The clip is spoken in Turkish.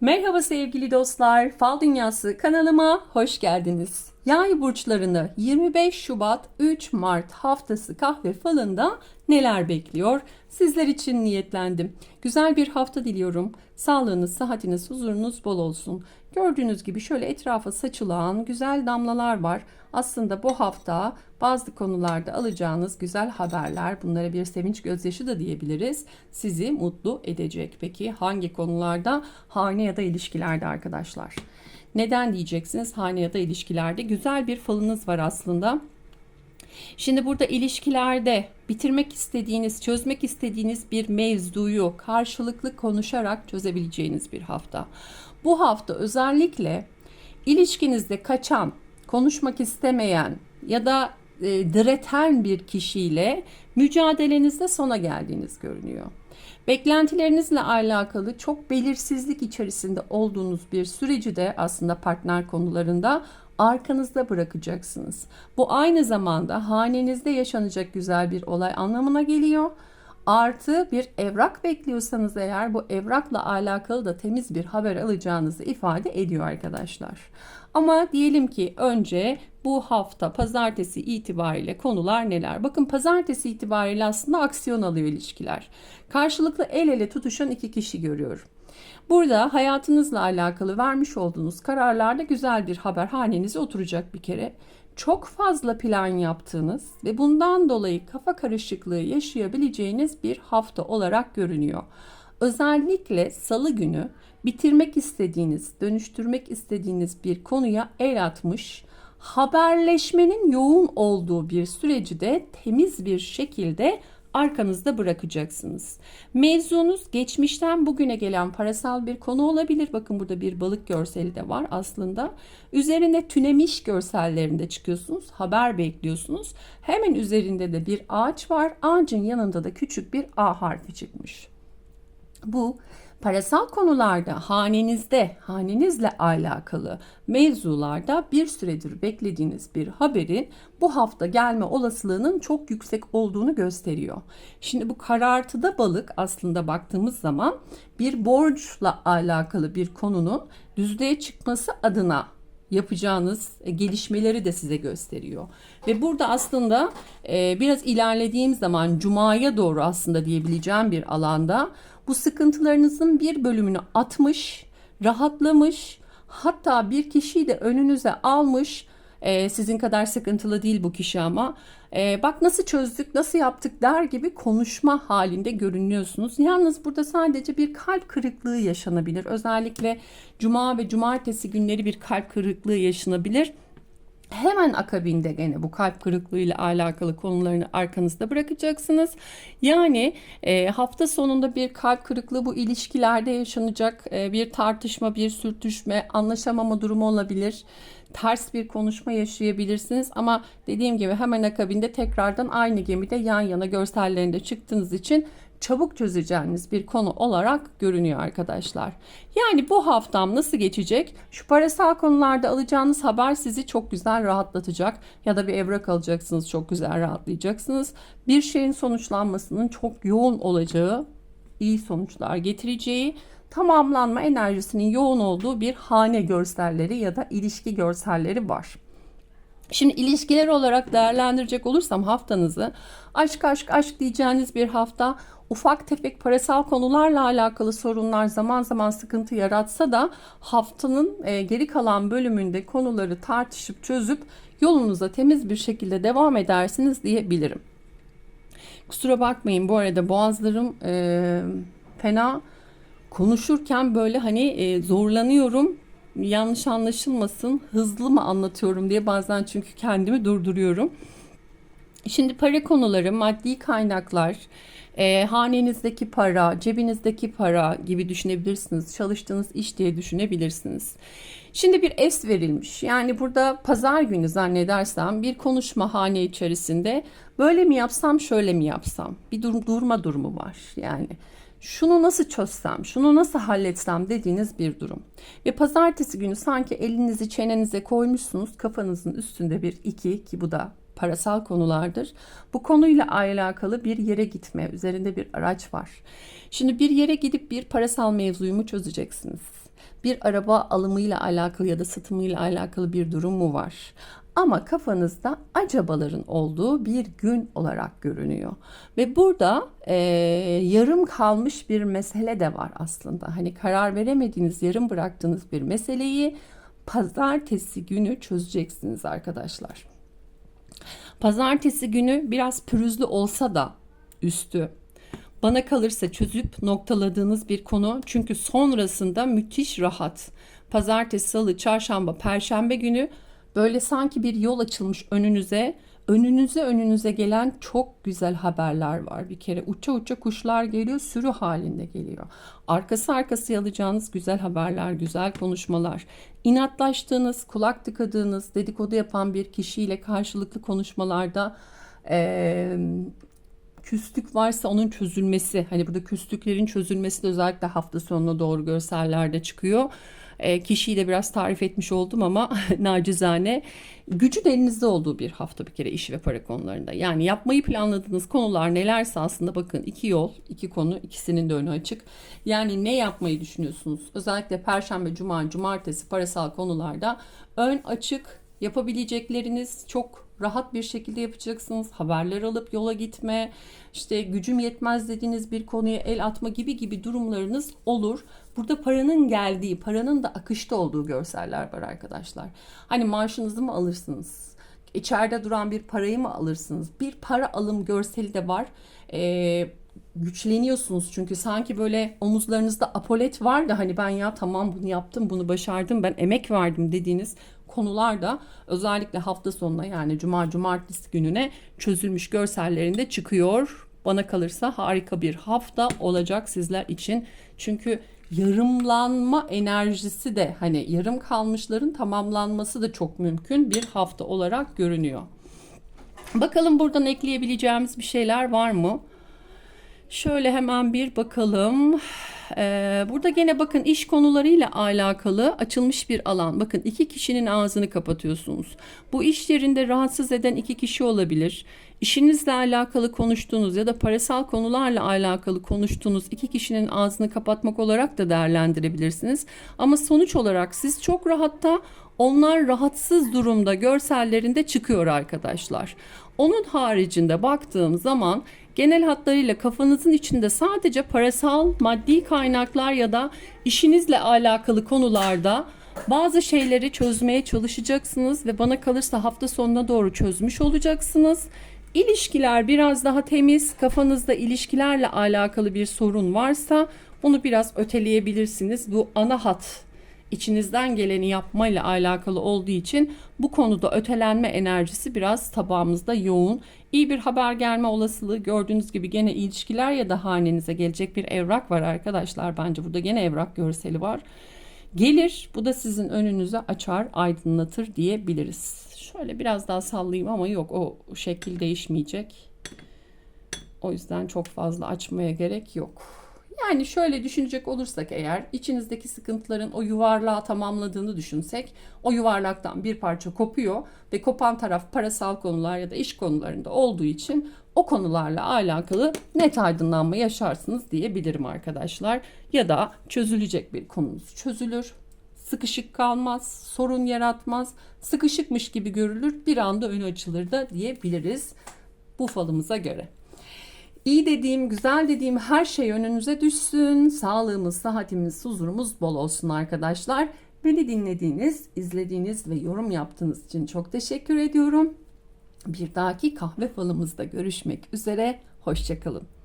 Merhaba sevgili dostlar. Fal Dünyası kanalıma hoş geldiniz. Yay burçlarını 25 Şubat 3 Mart haftası kahve falında neler bekliyor? Sizler için niyetlendim. Güzel bir hafta diliyorum. Sağlığınız, sıhhatiniz, huzurunuz bol olsun. Gördüğünüz gibi şöyle etrafa saçılan güzel damlalar var. Aslında bu hafta bazı konularda alacağınız güzel haberler, bunlara bir sevinç gözyaşı da diyebiliriz. Sizi mutlu edecek. Peki hangi konularda? Hane ya da ilişkilerde arkadaşlar. Neden diyeceksiniz? Hane ya da ilişkilerde güzel bir falınız var aslında. Şimdi burada ilişkilerde bitirmek istediğiniz, çözmek istediğiniz bir mevzuyu karşılıklı konuşarak çözebileceğiniz bir hafta. Bu hafta özellikle ilişkinizde kaçan, konuşmak istemeyen ya da e, direten bir kişiyle mücadelenizde sona geldiğiniz görünüyor. Beklentilerinizle alakalı çok belirsizlik içerisinde olduğunuz bir süreci de aslında partner konularında arkanızda bırakacaksınız. Bu aynı zamanda hanenizde yaşanacak güzel bir olay anlamına geliyor. Artı bir evrak bekliyorsanız eğer bu evrakla alakalı da temiz bir haber alacağınızı ifade ediyor arkadaşlar. Ama diyelim ki önce bu hafta pazartesi itibariyle konular neler? Bakın pazartesi itibariyle aslında aksiyon alıyor ilişkiler. Karşılıklı el ele tutuşan iki kişi görüyorum. Burada hayatınızla alakalı vermiş olduğunuz kararlarda güzel bir haber hanenize oturacak bir kere. Çok fazla plan yaptığınız ve bundan dolayı kafa karışıklığı yaşayabileceğiniz bir hafta olarak görünüyor. Özellikle salı günü bitirmek istediğiniz, dönüştürmek istediğiniz bir konuya el atmış, haberleşmenin yoğun olduğu bir süreci de temiz bir şekilde arkanızda bırakacaksınız. Mevzunuz geçmişten bugüne gelen parasal bir konu olabilir. Bakın burada bir balık görseli de var aslında. Üzerine tünemiş görsellerinde çıkıyorsunuz. Haber bekliyorsunuz. Hemen üzerinde de bir ağaç var. Ağacın yanında da küçük bir A harfi çıkmış. Bu parasal konularda hanenizde, hanenizle alakalı mevzularda bir süredir beklediğiniz bir haberin bu hafta gelme olasılığının çok yüksek olduğunu gösteriyor. Şimdi bu karartıda balık aslında baktığımız zaman bir borçla alakalı bir konunun düzlüğe çıkması adına yapacağınız e, gelişmeleri de size gösteriyor. Ve burada aslında e, biraz ilerlediğim zaman cumaya doğru aslında diyebileceğim bir alanda bu sıkıntılarınızın bir bölümünü atmış, rahatlamış, hatta bir kişiyi de önünüze almış. Ee, sizin kadar sıkıntılı değil bu kişi ama ee, bak nasıl çözdük, nasıl yaptık der gibi konuşma halinde görünüyorsunuz. Yalnız burada sadece bir kalp kırıklığı yaşanabilir. Özellikle cuma ve cumartesi günleri bir kalp kırıklığı yaşanabilir. Hemen akabinde gene bu kalp kırıklığı ile alakalı konularını arkanızda bırakacaksınız. Yani e, hafta sonunda bir kalp kırıklığı bu ilişkilerde yaşanacak e, bir tartışma, bir sürtüşme, anlaşamama durumu olabilir. Ters bir konuşma yaşayabilirsiniz ama dediğim gibi hemen akabinde tekrardan aynı gemide yan yana görsellerinde çıktığınız için çabuk çözeceğiniz bir konu olarak görünüyor arkadaşlar. Yani bu haftam nasıl geçecek? Şu parasal konularda alacağınız haber sizi çok güzel rahatlatacak ya da bir evrak alacaksınız çok güzel rahatlayacaksınız. Bir şeyin sonuçlanmasının çok yoğun olacağı, iyi sonuçlar getireceği, tamamlanma enerjisinin yoğun olduğu bir hane görselleri ya da ilişki görselleri var. Şimdi ilişkiler olarak değerlendirecek olursam haftanızı aşk aşk aşk diyeceğiniz bir hafta ufak tefek parasal konularla alakalı sorunlar zaman zaman sıkıntı yaratsa da haftanın e, geri kalan bölümünde konuları tartışıp çözüp yolunuza temiz bir şekilde devam edersiniz diyebilirim. Kusura bakmayın bu arada boğazlarım e, fena konuşurken böyle hani e, zorlanıyorum yanlış anlaşılmasın hızlı mı anlatıyorum diye bazen çünkü kendimi durduruyorum. Şimdi para konuları, maddi kaynaklar, e, hanenizdeki para, cebinizdeki para gibi düşünebilirsiniz. Çalıştığınız iş diye düşünebilirsiniz. Şimdi bir es verilmiş. Yani burada pazar günü zannedersem bir konuşma hane içerisinde böyle mi yapsam şöyle mi yapsam bir dur durma durumu var. Yani şunu nasıl çözsem, şunu nasıl halletsem dediğiniz bir durum. Ve pazartesi günü sanki elinizi çenenize koymuşsunuz, kafanızın üstünde bir iki ki bu da parasal konulardır. Bu konuyla alakalı bir yere gitme, üzerinde bir araç var. Şimdi bir yere gidip bir parasal mevzuyu mu çözeceksiniz? Bir araba alımıyla alakalı ya da satımıyla alakalı bir durum mu var? Ama kafanızda acabaların olduğu bir gün olarak görünüyor. Ve burada e, yarım kalmış bir mesele de var aslında. Hani karar veremediğiniz, yarım bıraktığınız bir meseleyi pazartesi günü çözeceksiniz arkadaşlar. Pazartesi günü biraz pürüzlü olsa da üstü bana kalırsa çözüp noktaladığınız bir konu. Çünkü sonrasında müthiş rahat. Pazartesi, salı, çarşamba, perşembe günü böyle sanki bir yol açılmış önünüze. Önünüze önünüze gelen çok güzel haberler var bir kere. Uça uça kuşlar geliyor, sürü halinde geliyor. Arkası arkası alacağınız güzel haberler, güzel konuşmalar. İnatlaştığınız, kulak tıkadığınız, dedikodu yapan bir kişiyle karşılıklı konuşmalarda eee küslük varsa onun çözülmesi hani burada küslüklerin çözülmesi de özellikle hafta sonuna doğru görsellerde çıkıyor. E, kişiyi de biraz tarif etmiş oldum ama nacizane gücün elinizde olduğu bir hafta bir kere iş ve para konularında. Yani yapmayı planladığınız konular nelerse aslında bakın iki yol, iki konu ikisinin de önü açık. Yani ne yapmayı düşünüyorsunuz? Özellikle perşembe, cuma, cumartesi parasal konularda ön açık yapabilecekleriniz çok rahat bir şekilde yapacaksınız. Haberler alıp yola gitme, işte gücüm yetmez dediğiniz bir konuya el atma gibi gibi durumlarınız olur. Burada paranın geldiği, paranın da akışta olduğu görseller var arkadaşlar. Hani maaşınızı mı alırsınız? İçeride duran bir parayı mı alırsınız? Bir para alım görseli de var. Ee, güçleniyorsunuz çünkü sanki böyle omuzlarınızda apolet var da hani ben ya tamam bunu yaptım bunu başardım ben emek verdim dediğiniz konular da özellikle hafta sonuna yani cuma cumartesi gününe çözülmüş görsellerinde çıkıyor. Bana kalırsa harika bir hafta olacak sizler için. Çünkü yarımlanma enerjisi de hani yarım kalmışların tamamlanması da çok mümkün bir hafta olarak görünüyor. Bakalım buradan ekleyebileceğimiz bir şeyler var mı? Şöyle hemen bir bakalım. Ee, burada gene bakın iş konularıyla alakalı açılmış bir alan. Bakın iki kişinin ağzını kapatıyorsunuz. Bu iş yerinde rahatsız eden iki kişi olabilir. İşinizle alakalı konuştuğunuz ya da parasal konularla alakalı konuştuğunuz iki kişinin ağzını kapatmak olarak da değerlendirebilirsiniz. Ama sonuç olarak siz çok rahatta onlar rahatsız durumda görsellerinde çıkıyor arkadaşlar. Onun haricinde baktığım zaman genel hatlarıyla kafanızın içinde sadece parasal, maddi kaynaklar ya da işinizle alakalı konularda bazı şeyleri çözmeye çalışacaksınız ve bana kalırsa hafta sonuna doğru çözmüş olacaksınız. İlişkiler biraz daha temiz, kafanızda ilişkilerle alakalı bir sorun varsa bunu biraz öteleyebilirsiniz. Bu ana hat içinizden geleni yapmayla alakalı olduğu için bu konuda ötelenme enerjisi biraz tabağımızda yoğun. İyi bir haber gelme olasılığı gördüğünüz gibi gene ilişkiler ya da hanenize gelecek bir evrak var arkadaşlar. Bence burada gene evrak görseli var. Gelir bu da sizin önünüze açar aydınlatır diyebiliriz. Şöyle biraz daha sallayayım ama yok o şekil değişmeyecek. O yüzden çok fazla açmaya gerek yok. Yani şöyle düşünecek olursak eğer içinizdeki sıkıntıların o yuvarlağı tamamladığını düşünsek o yuvarlaktan bir parça kopuyor ve kopan taraf parasal konular ya da iş konularında olduğu için o konularla alakalı net aydınlanma yaşarsınız diyebilirim arkadaşlar. Ya da çözülecek bir konunuz çözülür. Sıkışık kalmaz, sorun yaratmaz, sıkışıkmış gibi görülür, bir anda önü açılır da diyebiliriz bu falımıza göre. İyi dediğim, güzel dediğim her şey önünüze düşsün. Sağlığımız, sıhhatimiz, huzurumuz bol olsun arkadaşlar. Beni dinlediğiniz, izlediğiniz ve yorum yaptığınız için çok teşekkür ediyorum. Bir dahaki kahve falımızda görüşmek üzere. Hoşçakalın.